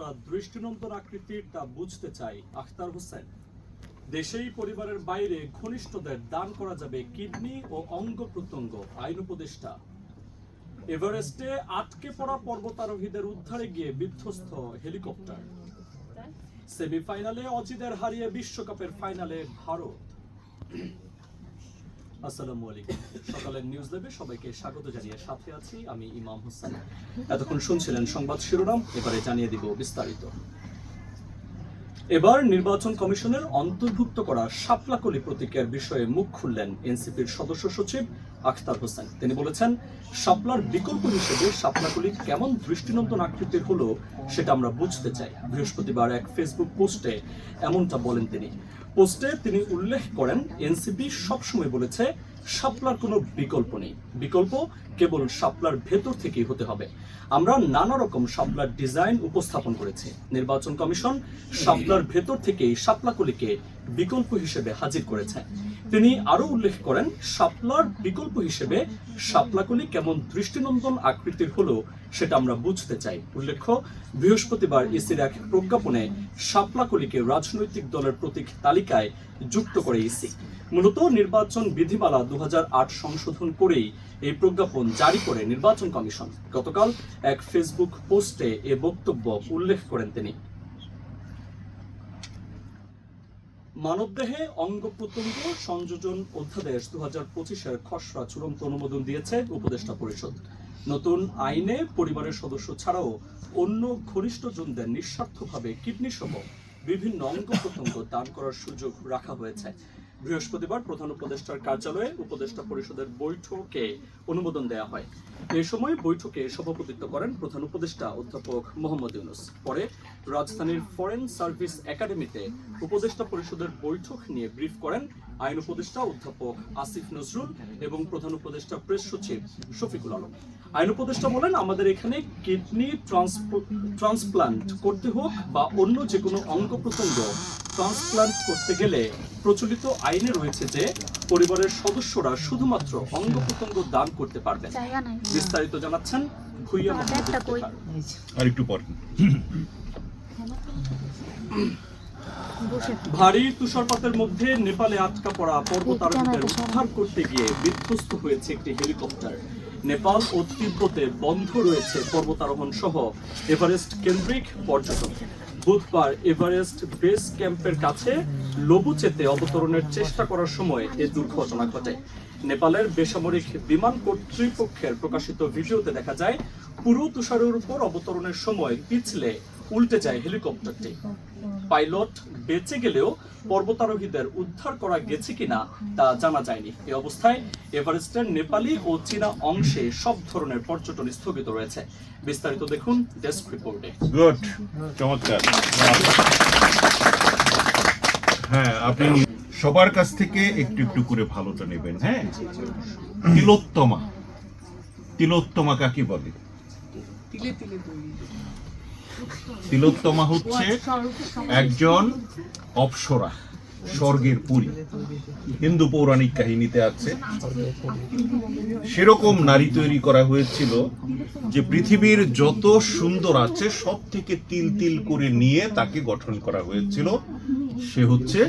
তা দৃষ্টিনন্দন আকৃতির তা বুঝতে চাই, আখতার হোসেন। দেশেই পরিবারের বাইরে ঘনিষ্ঠদের দান করা যাবে কিডনি ও অঙ্গ প্রত্যঙ্গ, আইন উপদেষ্টা। এভারেস্টে আটকে পড়া পর্বতারোহীদের উদ্ধারে গিয়ে বিধ্বস্ত হেলিকপ্টার। সেমিফাইনালে অজিদের হারিয়ে বিশ্বকাপের ফাইনালে ভারত। আসসালামু আলাইকুম। সকালের নিউজ ল্যাবে সবাইকে স্বাগত জানিয়ে সাথে আছি আমি ইমাম হোসেন। এতক্ষণ শুনছিলেন সংবাদ শিরোনাম, এবারে জানিয়ে দিব বিস্তারিত। এবার নির্বাচন কমিশনের অন্তর্ভুক্ত করা শাপলাকলি প্রতীকের বিষয়ে মুখ খুললেন এনসিপির সদস্য সচিব আখতার হোসেন। তিনি বলেছেন, শাপলার বিকল্প হিসেবে শাপলাকলি কেমন দৃষ্টিনন্দন আকৃতির হলো সেটা আমরা বুঝতে চাই। বৃহস্পতিবার এক ফেসবুক পোস্টে এমনটা বলেন তিনি। পোস্টে তিনি উল্লেখ করেন, এনসিপি সবসময় বলেছে শাপলার কোনো বিকল্প নেই। বিকল্প কেবল শাপলার ভেতর থেকেই হতে হবে। আমরা নানা রকম শাপলার ডিজাইন উপস্থাপন করেছি। নির্বাচন কমিশন শাপলার ভেতর থেকেই শাপলাকলিকে বিকল্প হিসেবে হাজির করেছে। তিনি আরও উল্লেখ করেন, শাপলার বিকল্প হিসেবে শাপলাকলি কেমন দৃষ্টিনন্দন আকৃতির হলো সেটা আমরা বুঝতে চাই। উল্লেখ্য, বৃহস্পতিবার ইসির এক প্রজ্ঞাপনে শাপলাকলিকে রাজনৈতিক দলের প্রতীক তালিকায় যুক্ত করে ইসি। মূলত নির্বাচন বিধিমালা দু হাজার আট সংশোধন করেই এই প্রজ্ঞাপন জারি করে নির্বাচন কমিশন। গতকাল এক ফেসবুক পোস্টে এ বক্তব্য উল্লেখ করেন তিনি। মানবদেহে অঙ্গ প্রত্যঙ্গ সংযোজন অধ্যাদেশ দু হাজার পঁচিশের খসড়া চূড়ান্ত অনুমোদন দিয়েছে উপদেষ্টা পরিষদ। নতুন আইনে পরিবারের সদস্য ছাড়াও অন্য ঘনিষ্ঠজনদের নিঃস্বার্থভাবে কিডনি সহ বিভিন্ন অঙ্গ প্রত্যঙ্গ দান করার সুযোগ রাখা হয়েছে। বৃহস্পতিবার প্রধান উপদেষ্টার কার্যালয়ে উপদেষ্টা পরিষদের বৈঠকে অনুমোদন দেওয়া হয়। এ সময় বৈঠকে সভাপতিত্ব করেন প্রধান উপদেষ্টা অধ্যাপক মোহাম্মদ ইউনুস। পরে রাজধানীর ফরেন সার্ভিস একাডেমিতে উপদেষ্টা পরিষদের বৈঠক নিয়ে ব্রিফ করেন আইন উপদেষ্টা অধ্যাপক আসিফ নজরুল এবং প্রধান উপদেষ্টা প্রেস সচিব শফিকুল আলম। আইন উপদেষ্টা বলেন, আমাদের এখানে কিডনি ট্রান্সপ্লান্ট করতে হোক বা অন্য যে কোনো অঙ্গ প্রত্যঙ্গ ট্রান্সপ্লান্ট করতে গেলে প্রচলিত আইনে রয়েছে যে পরিবারের সদস্যরা শুধুমাত্র অঙ্গ প্রত্যঙ্গ দান করতে পারবেন। বিস্তারিত জানাচ্ছেন ভুইয়া। আর একটু পর। ভারী তুষারপাতের মধ্যে নেপালে আটকা পড়া পর্বতারোহীদের উদ্ধার করতে গিয়ে বিধ্বস্ত হয়েছে একটি হেলিকপ্টার। নেপাল ও তিব্বতে বন্ধ রয়েছে পর্বতারোহণ সহ এভারেস্ট কেন্দ্রিক পর্যটন। বুধবার এভারেস্ট বেস ক্যাম্পের কাছে লবুচেতে অবতরণের চেষ্টা করার সময় এ দুর্ঘটনা ঘটে। নেপালের বেসামরিক বিমান কর্তৃপক্ষের প্রকাশিত ভিডিওতে দেখা যায়, পুরো তুষারের উপর অবতরণের সময় পিছলে উল্টে যায় হেলিকপ্টারটি। পাইলট বেঁচে গেলেও পর্বতারোহীদের উদ্ধার করা গেছে কিনা তা জানা যায়নি। এই অবস্থায় এভারেস্টের নেপালি ও চীনা অংশে সব ধরনের পর্যটন স্থগিত রয়েছে। বিস্তারিত দেখুন ডেস্ক রিপোর্টে। গুড চমৎকার। হ্যাঁ আপনি সবার কাছ থেকে একটু একটু করে ভালোটা নেবেন হ্যাঁ? তিলোত্তমা। তিলোত্তমা কাকে বলে? তিলোত্তমা হচ্ছে একজন অপসরা, স্বর্গের পুরী। হিন্দু পৌরাণিক কাহিনীতে আছে। সেরকম নারী তৈরি করা হয়েছিল যে পৃথিবীর যত সুন্দর আছে সব থেকে তিল তিল করে নিয়ে তাকে গঠন করা হয়েছিল। সে হচ্ছে